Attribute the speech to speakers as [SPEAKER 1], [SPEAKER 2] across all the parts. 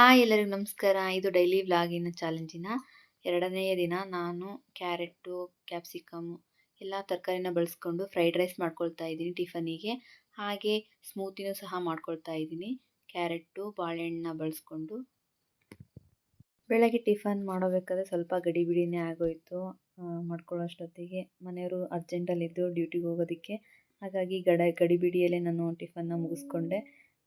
[SPEAKER 1] Hi ಎಲ್ಲರಿಗೂ ನಮಸ್ಕಾರ. ಇದು ಡೈಲಿ ವ್ಲಾಗಿನ ಚಾಲೆಂಜಿನ ಎರಡನೆಯ ದಿನ ನಾನು ಕ್ಯಾರೆಟು ಕ್ಯಾಪ್ಸಿಕಮ್ ಎಲ್ಲ ತರಕಾರಿನ ಬಳಸ್ಕೊಂಡು ಫ್ರೈಡ್ ರೈಸ್ ಮಾಡ್ಕೊಳ್ತಾ ಇದ್ದೀನಿ ಟಿಫನಿಗೆ. ಹಾಗೆ ಸ್ಮೂತಿನೂ ಸಹ ಮಾಡ್ಕೊಳ್ತಾ ಇದ್ದೀನಿ. ಕ್ಯಾರೆಟು ಬಾಳೆಹಣ್ಣನ್ನ ಬಳಸ್ಕೊಂಡು. ಬೆಳಗ್ಗೆ ಟಿಫನ್ ಮಾಡೋಬೇಕಾದ್ರೆ ಸ್ವಲ್ಪ ಗಡಿಬಿಡಿನೇ ಆಗೋಯಿತು. ಮಾಡ್ಕೊಳ್ಳೋ ಅಷ್ಟೊತ್ತಿಗೆ ಮನೆಯವರು ಅರ್ಜೆಂಟಲ್ಲಿದ್ದು ಡ್ಯೂಟಿಗೆ ಹೋಗೋದಕ್ಕೆ. ಹಾಗಾಗಿ ಗಡ ಗಡಿಬಿಡಿಯಲ್ಲೇ ನಾನು ಟಿಫನ್ನ ಮುಗಿಸ್ಕೊಂಡೆ.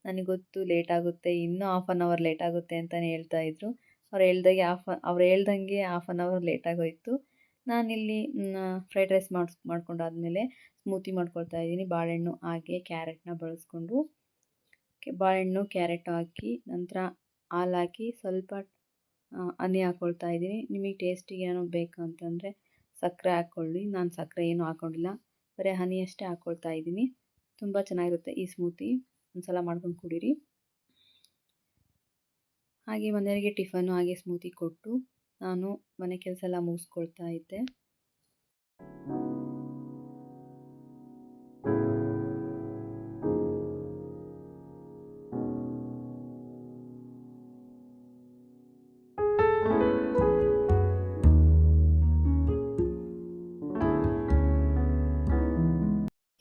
[SPEAKER 1] ನನಗೆ ಗೊತ್ತು ಲೇಟ್ ಆಗುತ್ತೆ ಇನ್ನೂ ಹಾಫ್ ಆನ್ ಅವರ್ ಲೇಟ್ ಆಗುತ್ತೆ ಅಂತಲೇ ಹೇಳ್ತಾ ಇದ್ದರು ಅವ್ರು ಹೇಳ್ದಾಗೆ ಹಾಫ್ ಅವ್ರು ಹೇಳ್ದಂಗೆ ಹಾಫ್ ಆನ್ ಅವರ್ ಲೇಟ್ ಆಗೋಯಿತು. ನಾನಿಲ್ಲಿ ಫ್ರೈಡ್ ರೈಸ್ ಮಾಡ್ಸ್, ಮಾಡ್ಕೊಂಡಾದಮೇಲೆ ಸ್ಮೂತಿ ಮಾಡ್ಕೊಳ್ತಾ ಇದ್ದೀನಿ. ಬಾಳೆಹಣ್ಣು ಹಾಗೆ ಕ್ಯಾರೆಟ್ನ ಬಳಸ್ಕೊಂಡು. ಬಾಳೆಹಣ್ಣು ಕ್ಯಾರೆಟ್ ಹಾಕಿ, ನಂತರ ಹಾಲು ಹಾಕಿ ಸ್ವಲ್ಪ ಹನಿ ಹಾಕ್ಕೊಳ್ತಾ ಇದ್ದೀನಿ. ನಿಮಗೆ ಟೇಸ್ಟಿಗೆ ಏನೋ ಬೇಕು ಅಂತಂದರೆ ಸಕ್ಕರೆ ಹಾಕ್ಕೊಳ್ಳಿ. ನಾನು ಸಕ್ಕರೆ ಏನೂ ಹಾಕ್ಕೊಂಡಿಲ್ಲ ಬರೀ ಹನಿ ಅಷ್ಟೇ ಹಾಕ್ಕೊಳ್ತಾ ಇದ್ದೀನಿ. ತುಂಬ ಚೆನ್ನಾಗಿರುತ್ತೆ ಈ ಸ್ಮೂತಿ ಒಂದು ಸಲ ಮಾಡ್ಕೊಂಡು ಕುಡೀರಿ. ಹಾಗೆ ಮನೆಯವರಿಗೆ ಟಿಫನ್ನು ಹಾಗೆ ಸ್ಮೂತಿ ಕೊಟ್ಟು ನಾನು ಮನೆ ಕೆಲಸ ಎಲ್ಲ ಮುಗಿಸ್ಕೊಳ್ತಾ ಇದ್ದೆ.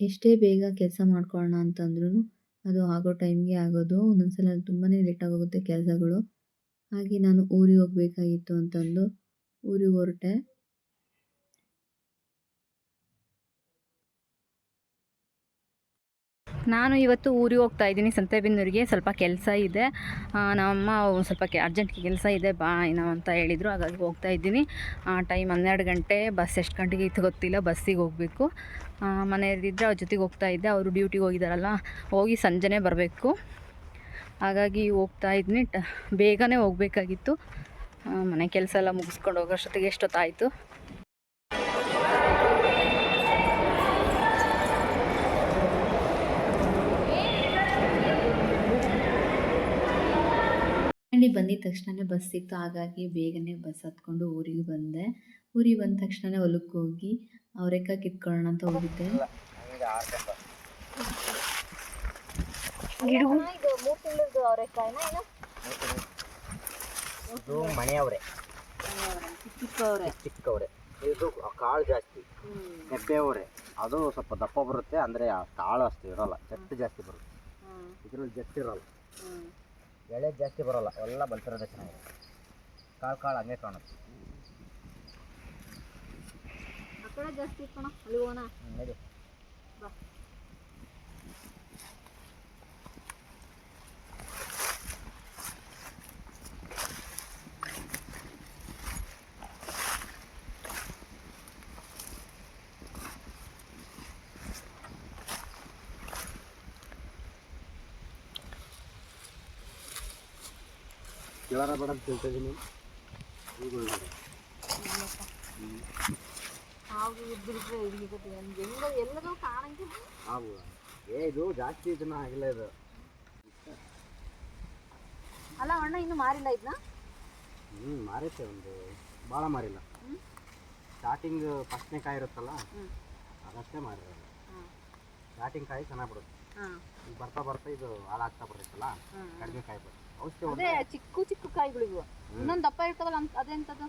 [SPEAKER 1] ಎಷ್ಟೇ ಬೇಗ ಕೆಲಸ ಮಾಡ್ಕೊಳ್ಳೋಣ ಅಂತಂದ್ರೂ ಅದು ಆಗೋ ಟೈಮ್ಗೆ ಆಗೋದು ಒಂದೊಂದು ಸಲ ತುಂಬಾ ಲೇಟಾಗೋಗುತ್ತೆ ಕೆಲಸಗಳು. ಹಾಗೆ ನಾನು ಊರಿಗೆ ಹೋಗಬೇಕಾಗಿತ್ತು ಅಂತಂದು, ಊರಿಗೆ ಹೊರಟೆ.
[SPEAKER 2] ನಾನು ಇವತ್ತು ಊರಿಗೆ ಹೋಗ್ತಾ ಇದ್ದೀನಿ. ಸಂತೆಬೆನ್ನೂರಿಗೆ ಸ್ವಲ್ಪ ಕೆಲಸ ಇದೆ. ನಮ್ಮಮ್ಮ ಸ್ವಲ್ಪ ಕೆ ಅರ್ಜೆಂಟ್ ಕೆಲಸ ಇದೆ, ಬಾ, ಏನೋ ಅಂತ ಹೇಳಿದರು. ಹಾಗಾಗಿ ಹೋಗ್ತಾ ಇದ್ದೀನಿ. ಟೈಮ್ ಹನ್ನೆರಡು ಗಂಟೆ ಬಸ್ ಎಷ್ಟು ಗಂಟೆಗೆ ಇತ್ತು ಗೊತ್ತಿಲ್ಲ ಬಸ್ಸಿಗೆ ಹೋಗಬೇಕು. ಮನೆಯಲ್ಲಿದ್ದರೆ ಅವ್ರ ಜೊತೆಗೆ ಹೋಗ್ತಾ ಇದ್ದೆ. ಅವರು ಡ್ಯೂಟಿಗೆ ಹೋಗಿದ್ದಾರಲ್ಲ ಹೋಗಿ ಸಂಜೆನೇ ಬರಬೇಕು. ಹಾಗಾಗಿ ಹೋಗ್ತಾ ಇದ್ದೀನಿ. ಟ, ಬೇಗನೆ ಹೋಗಬೇಕಾಗಿತ್ತು. ಮನೆ ಕೆಲಸ ಎಲ್ಲ ಮುಗಿಸ್ಕೊಂಡು ಹೋಗೋಷ್ಟೊತ್ತಿಗೆ ಎಷ್ಟೊತ್ತಾಯಿತು?
[SPEAKER 1] ಅಲ್ಲಿ ಬಂದಿದ ತಕ್ಷಣನೇ ಬಸ್ ಸಿಕ್ತು. ಹಾಗಾಗಿ ಬೇಗನೆ ಬಸ್ ಹತ್ಕೊಂಡು ಊರಿಗೆ ಬಂದೆ. ಊರಿಗೆ ಬಂದ ತಕ್ಷಣನೇ ಹೊಲಕ್ಕೆ ಹೋಗಿ ಅವರೆಕಾಯಿ ಕಿತ್ಕೊಳ್ಳೋಣ ಅಂತ ಹೋಗಿದ್ದೆ.
[SPEAKER 3] ಇದು ಮನೆಯವರೇ. ಚಿಕ್ಕವರೆ. ಇದು ಕಾಳು ಜಾಸ್ತಿ. ಅದು ಸ್ವಲ್ಪ ದಪ್ಪ ಬರುತ್ತೆ. ಅಂದರೆ ಕಾಳು ಅಷ್ಟು ಇರೋಲ್ಲ. ಜಟ್ಟು ಜಾಸ್ತಿ ಬರುತ್ತೆ. ಇದ್ರಲ್ಲಿ ಜಟ್ ಇರೋಲ್ಲ. ಎಳೆ ಜಾಸ್ತಿ ಬರೋಲ್ಲ ಎಲ್ಲ ಬಲ್ತಿರೋದೇ ಚೆನ್ನಾಗಿದೆ. ಕಾಳು ಕಾಳು ಹಂಗೆ ಕಾಣುತ್ತೆ.
[SPEAKER 2] ಜಾಸ್ತಿ
[SPEAKER 3] ಕಿಳರ ಬೇಡ ಅಂತ ತಿಳ್ತಿದ್ದೀನಿ ಹಾವು ಏ ಇದು ಜಾಸ್ತಿ ಇದನ್ನ ಆಗಿಲ್ಲ ಇದು
[SPEAKER 2] ಅಲ್ಲ ಅಣ್ಣ ಇನ್ನು ಮಾರಿಲ್ಲ ಇದನ್ನ
[SPEAKER 3] ಹ್ಞೂ ಮಾರೈತೆ ಒಂದು ಭಾಳ ಮಾರಿಲ್ಲ ಸ್ಟಾರ್ಟಿಂಗ್ ಫಸ್ಟ್ನೇ ಕಾಯಿ ಇರುತ್ತಲ್ಲ ಅದಷ್ಟೇ ಮಾರಿರೋದು ಸ್ಟಾರ್ಟಿಂಗ್ ಕಾಯಿ ಚೆನ್ನಾಗಿ ಬಿಡುತ್ತೆ ಈಗ ಬರ್ತಾ ಬರ್ತಾ ಇದು ಹಾಳಾಗ್ತಾ ಬರ್ತೈತಲ್ಲ ಕಡಿಮೆ ಕಾಯಿ ಬರುತ್ತೆ ಔಷಧಿ
[SPEAKER 2] ಅದೇ ಚಿಕ್ಕ ಚಿಕ್ಕ ಕಾಯಿಗಳಿವು ಇನ್ನೊಂದು ದಪ್ಪ ಇರ್ತದಲ್ಲ ಅಂತ
[SPEAKER 3] ಅದೆಂತದ್ದು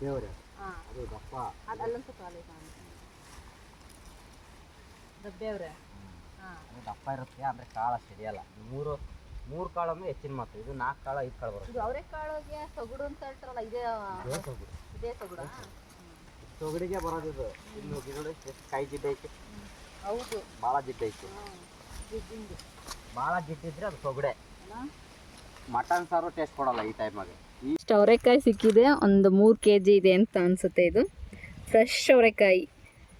[SPEAKER 3] ದೇವರೇ. ಅದು ದಪ್ಪ.
[SPEAKER 2] ಅದು ಅಲ್ಲಂತೂ ಕಾಲು ದಬ್ಬೆ ಅವ್ರೆ ಹಾಂ.
[SPEAKER 3] ಅದು ದಪ್ಪ ಇರುತ್ತೆ ಅಂದ್ರೆ ಕಾಳು ಸಿಡಿಯಲ್ಲ ಮೂರು ಮೂರು ಕಾಳು ಅಂದ್ರೆ ಹೆಚ್ಚಿನ ಮಾತು ಇದು ನಾಲ್ಕು ಕಾಳು ಐದು ಕಾಳು ಬರುತ್ತೆ.
[SPEAKER 2] ಇದು ಅವರೆಕಾಳಿಗೆ ಸೊಗಡು ಅಂತ ಹೇಳ್ತಾರಲ್ಲ ಇದೇ
[SPEAKER 3] ಇದೇ ತೊಗರಿ
[SPEAKER 2] ಇದೇ ಸೊಗಡ?
[SPEAKER 3] ತೊಗರಿಗೆ ಬರೋದು ಇದು. ಇನ್ನು ಗಿಡ ಎಷ್ಟು ಕೈ ಜಿಡ್ಡು
[SPEAKER 2] ಹೌದು.
[SPEAKER 3] ಭಾಳ
[SPEAKER 2] ಜಿಡ್ಡೈತೆ
[SPEAKER 3] ಭಾಳ ಜಿಡ್ಡಿದ್ರೆ ಅದು ತೊಗಡೆ ಮಟನ್ ಸಾರು ಟೇಸ್ಟ್ ಕೊಡಲ್ಲ ಈ ಟೈಮಾಗೆ
[SPEAKER 2] ಅವರೆಕಾಯಿ ಸಿಕ್ಕಿದೆ ಒಂದು ಮೂರು ಕೆ ಜಿ ಇದೆ ಅಂತ ಅನಿಸುತ್ತೆ ಇದು. ಫ್ರೆಶ್ ಅವರೆಕಾಯಿ.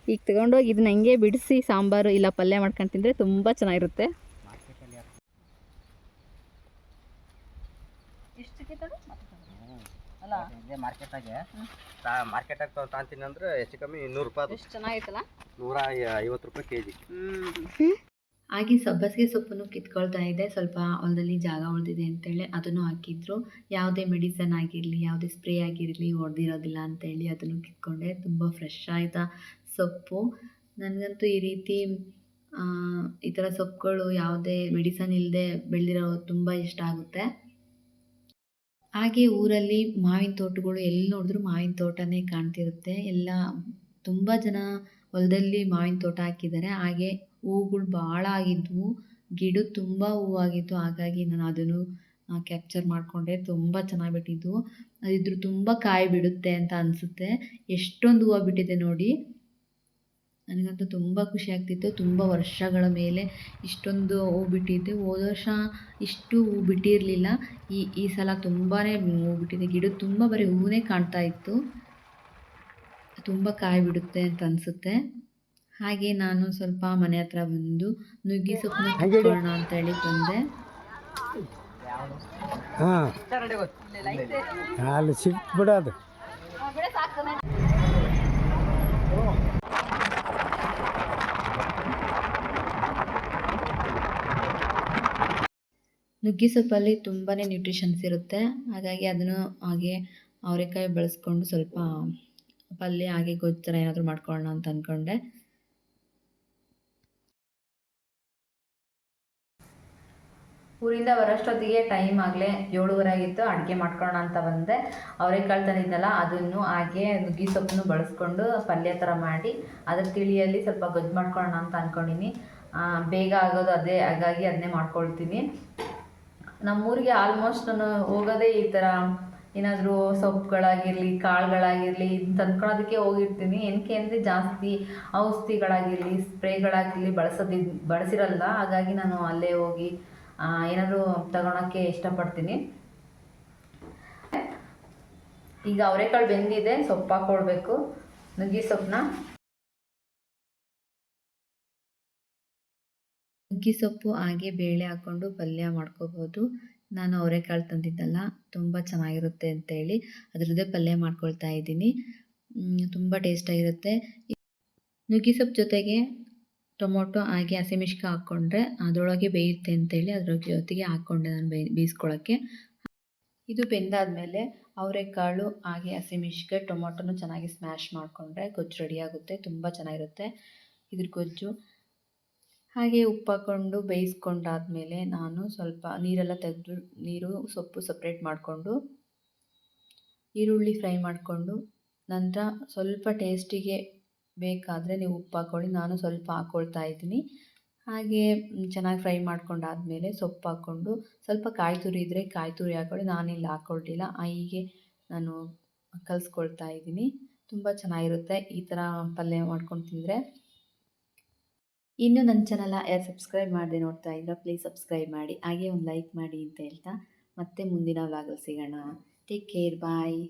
[SPEAKER 2] ಈಗ ತಗೊಂಡೋಗಿ ಇದನ್ನ ಹಂಗೆ ಬಿಡಿಸಿ ಸಾಂಬಾರು ಇಲ್ಲ ಪಲ್ಯ ಮಾಡ್ಕೊಂಡು ತಿಂದರೆ ತುಂಬ ಚೆನ್ನಾಗಿರುತ್ತೆ.
[SPEAKER 3] ಮಾರ್ಕೆಟಲ್ಲಿ
[SPEAKER 2] ಅಲ್ಲ.
[SPEAKER 3] ಇದೇ ಮಾರ್ಕೆಟಾಗೆ ಮಾರ್ಕೆಟಾಗ ತಗೊಂತೀನಿ ಅಂದ್ರೆ ಹೆಚ್ಚು ಕಮ್ಮಿ ಇನ್ನೂರು ರೂಪಾಯಿ
[SPEAKER 2] ಚೆನ್ನಾಗಿತ್ತಲ್ಲ?
[SPEAKER 3] ನೂರ ಐವತ್ತು ರೂಪಾಯಿ ಕೆ ಜಿ
[SPEAKER 1] ಹಾಗೆ ಸಬ್ಬಸಿಗೆ ಸೊಪ್ಪನ್ನು ಕಿತ್ಕೊಳ್ತಾ ಇದ್ದೆ ಸ್ವಲ್ಪ ಹೊಲದಲ್ಲಿ ಜಾಗ ಉಳಿದಿದೆ ಅಂತೇಳಿ ಅದನ್ನು ಹಾಕಿದ್ರು. ಯಾವುದೇ ಮೆಡಿಸನ್ ಆಗಿರಲಿ, ಯಾವುದೇ ಸ್ಪ್ರೇ ಆಗಿರಲಿ ಹೊಡೆದಿರೋದಿಲ್ಲ ಅಂತೇಳಿ ಅದನ್ನು ಕಿತ್ಕೊಂಡೆ. ತುಂಬ ಫ್ರೆಶ್ ಆಯ್ತಾ ಸೊಪ್ಪು. ನನಗಂತೂ ಈ ರೀತಿ ಈ ಥರ ಸೊಪ್ಪುಗಳು ಯಾವುದೇ ಮೆಡಿಸನ್ ಇಲ್ಲದೆ ಬೆಳೆದಿರೋ ತುಂಬ ಇಷ್ಟ ಆಗುತ್ತೆ. ಹಾಗೆ ಊರಲ್ಲಿ ಮಾವಿನ ತೋಟಗಳು ಎಲ್ಲಿ ನೋಡಿದ್ರೂ ಮಾವಿನ ತೋಟನೇ ಕಾಣ್ತಿರುತ್ತೆ. ಎಲ್ಲ ತುಂಬ ಜನ ಹೊಲದಲ್ಲಿ ಮಾವಿನ ತೋಟ ಹಾಕಿದ್ದಾರೆ. ಹಾಗೆ ಹೂಗಳು ಭಾಳ ಆಗಿದ್ವು. ಗಿಡ ತುಂಬ ಹೂವಾಗಿತ್ತು ಹಾಗಾಗಿ ನಾನು ಅದನ್ನು ಕ್ಯಾಪ್ಚರ್ ಮಾಡಿಕೊಂಡೆ. ತುಂಬ ಚೆನ್ನಾಗಿ ಬಿಟ್ಟಿದ್ದು. ಅದಿದ್ರು ತುಂಬ ಕಾಯಿ ಬಿಡುತ್ತೆ ಅಂತ ಅನಿಸುತ್ತೆ. ಎಷ್ಟೊಂದು ಹೂವು ಬಿಟ್ಟಿದೆ ನೋಡಿ. ನನಗಂತೂ ತುಂಬ ಖುಷಿ ಆಗ್ತಿತ್ತು. ತುಂಬ ವರ್ಷಗಳ ಮೇಲೆ ಇಷ್ಟೊಂದು ಹೂ ಬಿಟ್ಟಿದ್ದೆ. ಹೋದ ವರ್ಷ ಇಷ್ಟು ಹೂ ಬಿಟ್ಟಿರಲಿಲ್ಲ. ಈ ಈ ಸಲ ತುಂಬಾ ಹೂ ಬಿಟ್ಟಿದೆ. ಗಿಡ ತುಂಬ ಬರೀ ಹೂವೇ ಕಾಣ್ತಾ ಇತ್ತು. ತುಂಬ ಕಾಯಿ ಬಿಡುತ್ತೆ ಅಂತ ಅನಿಸುತ್ತೆ. ಹಾಗೆ ನಾನು ಸ್ವಲ್ಪ ಮನೆ ಹತ್ರ ಬಂದು ನುಗ್ಗಿ ಸೊಪ್ಪನ್ನ ಕಿತ್ಕೊಳ್ಳೋಣ ಅಂತ ಹೇಳಿ ಬಂದೆ.
[SPEAKER 4] ಹಾಲು ಸಿಕ್ತು ಬಿಡೋದು
[SPEAKER 1] ನುಗ್ಗೆ ಸೊಪ್ಪಲ್ಲಿ ತುಂಬಾ ನ್ಯೂಟ್ರಿಷನ್ಸ್ ಇರುತ್ತೆ. ಹಾಗಾಗಿ ಅದನ್ನು ಹಾಗೆ ಅವರೆಕಾಯಿ ಬಳಸ್ಕೊಂಡು ಸ್ವಲ್ಪ ಪಲ್ಯ ಹಾಗೆ ಗೊಜ್ಜರ ಏನಾದರೂ ಮಾಡ್ಕೊಳ್ಳೋಣ ಅಂತ ಅಂದ್ಕೊಂಡೆ
[SPEAKER 2] ಊರಿಂದ ಬರೋಷ್ಟೊತ್ತಿಗೆ ಟೈಮ್ ಆಗಲೇ ಏಳುವರೆ ಆಗಿತ್ತು, ಅಡುಗೆ ಮಾಡ್ಕೊಳ್ಳೋಣ ಅಂತ ಬಂದೆ. ಅವರೆಕಾಳು ತಂದಿದ್ದಲ್ಲ ಅದನ್ನು ಹಾಗೆ ನುಗ್ಗಿ ಸೊಪ್ಪನ್ನು ಬಳಸ್ಕೊಂಡು ಪಲ್ಯ ಥರ ಮಾಡಿ, ಅದ್ರ ತಿಳಿಯಲ್ಲಿ ಸ್ವಲ್ಪ ಗೊಜ್ಜು ಮಾಡ್ಕೊಳೋಣ ಅಂತ ಅಂದ್ಕೊಂಡಿನಿ ಬೇಗ ಆಗೋದು ಅದೇ, ಹಾಗಾಗಿ ಅದನ್ನೇ ಮಾಡ್ಕೊಳ್ತೀನಿ. ನಮ್ಮೂರಿಗೆ ಆಲ್ಮೋಸ್ಟ್ ನಾನು ಹೋಗೋದೇ ಈ ಥರ ಏನಾದರೂ ಸೊಪ್ಪುಗಳಾಗಿರಲಿ ಕಾಳುಗಳಾಗಿರಲಿ ತಂದ್ಕೊಳೋದಕ್ಕೆ ಹೋಗಿರ್ತೀನಿ. ಏನಕ್ಕೆ ಅಂದರೆ ಜಾಸ್ತಿ ಔಷಧಿಗಳಾಗಿರಲಿ, ಸ್ಪ್ರೇಗಳಾಗಿರಲಿ ಬಳಸೋದಿ ಬಳಸಿರಲ್ಲ. ಹಾಗಾಗಿ ನಾನು ಅಲ್ಲೇ ಹೋಗಿ ಏನಾದರೂ ತಗೊಳಕ್ಕೆ ಇಷ್ಟಪಡ್ತೀನಿ. ಈಗ ಅವರೆಕಾಳು ಬೆಂದಿದೆ, ಸೊಪ್ಪು ಹಾಕ್ಕೊಳ್ಬೇಕು ನುಗ್ಗಿ ಸೊಪ್ಪನ್ನ.
[SPEAKER 1] ನುಗ್ಗಿ ಸೊಪ್ಪು ಹಾಗೆ ಬೇಳೆ ಹಾಕ್ಕೊಂಡು ಪಲ್ಯ ಮಾಡ್ಕೋಬೋದು ನಾನು ಅವರೆಕಾಳು ತಂದಿದ್ದಲ್ಲ, ತುಂಬ ಚೆನ್ನಾಗಿರುತ್ತೆ ಅಂತೇಳಿ ಅದರದ್ದೇ ಪಲ್ಯ ಮಾಡ್ಕೊಳ್ತಾ ಇದ್ದೀನಿ. ತುಂಬ ಟೇಸ್ಟಾಗಿರುತ್ತೆ ನುಗ್ಗಿ ಸೊಪ್ಪು ಜೊತೆಗೆ ಟೊಮೊಟೊ, ಹಾಗೆ ಹಸಿಮೆಣ್ಸಿನ್ಕಾಯಿ ಹಾಕ್ಕೊಂಡ್ರೆ ಅದರೊಳಗೆ ಬೇಯುತ್ತೆ ಅಂತೇಳಿ ಅದ್ರ ಜೊತೆಗೆ ಹಾಕ್ಕೊಂಡೆ ನಾನು ಬೇ ಬೇಯಿಸ್ಕೊಳ್ಳೋಕ್ಕೆ ಇದು ಬೆಂದಾದಮೇಲೆ ಅವರೆಕಾಳು, ಹಾಗೆ ಹಸಿಮೆಣ್ಸಿನ್ಕಾಯಿ ಟೊಮೊಟೊನು ಚೆನ್ನಾಗಿ ಸ್ಮ್ಯಾಶ್ ಮಾಡಿಕೊಂಡ್ರೆ ಗೊಜ್ಜು ರೆಡಿಯಾಗುತ್ತೆ ತುಂಬ ಚೆನ್ನಾಗಿರುತ್ತೆ ಇದ್ರ ಗೊಜ್ಜು. ಹಾಗೆ ಉಪ್ಪು ಹಾಕ್ಕೊಂಡು ಬೇಯಿಸ್ಕೊಂಡಾದಮೇಲೆ ನಾನು ಸ್ವಲ್ಪ ನೀರೆಲ್ಲ ತೆಗೆದು, ನೀರು ಸೊಪ್ಪು ಸಪ್ರೇಟ್ ಮಾಡಿಕೊಂಡು ಈರುಳ್ಳಿ ಫ್ರೈ ಮಾಡಿಕೊಂಡು ನಂತರ ಸ್ವಲ್ಪ ಟೇಸ್ಟಿಗೆ ಬೇಕಾದರೆ ನೀವು ಉಪ್ಪು ಹಾಕ್ಕೊಳ್ಳಿ ನಾನು ಸ್ವಲ್ಪ ಹಾಕ್ಕೊಳ್ತಾ ಇದ್ದೀನಿ. ಹಾಗೆ ಚೆನ್ನಾಗಿ ಫ್ರೈ ಮಾಡ್ಕೊಂಡಾದಮೇಲೆ ಸೊಪ್ಪು ಹಾಕ್ಕೊಂಡು ಸ್ವಲ್ಪ ಕಾಯಿ ತುರಿ ಇದ್ದರೆ ಕಾಯಿ ತುರಿ ಹಾಕ್ಕೊಳ್ಳಿ ನಾನಿಲ್ಲಿ ಹಾಕ್ಕೊಳ್ಲಿಲ್ಲ ಹೀಗೆ ನಾನು ಕಲಿಸ್ಕೊಳ್ತಾ ಇದ್ದೀನಿ. ತುಂಬ ಚೆನ್ನಾಗಿರುತ್ತೆ ಈ ಥರ ಪಲ್ಯ ಮಾಡ್ಕೊಂಡು ತಿಂದರೆ. ಇನ್ನೂ ನನ್ನ ಚಾನಲ್ ಯಾರು ಸಬ್ಸ್ಕ್ರೈಬ್ ಮಾಡಿದೆ ನೋಡ್ತಾ ಇದ್ದೀರಾ ಪ್ಲೀಸ್ ಸಬ್ಸ್ಕ್ರೈಬ್ ಮಾಡಿ. ಹಾಗೆ ಒಂದು ಲೈಕ್ ಮಾಡಿ ಅಂತ ಹೇಳ್ತಾ. ಮತ್ತೆ ಮುಂದಿನ ವ್ಲಾಗಲ್ಲಿ ಸಿಗೋಣ. Take care bye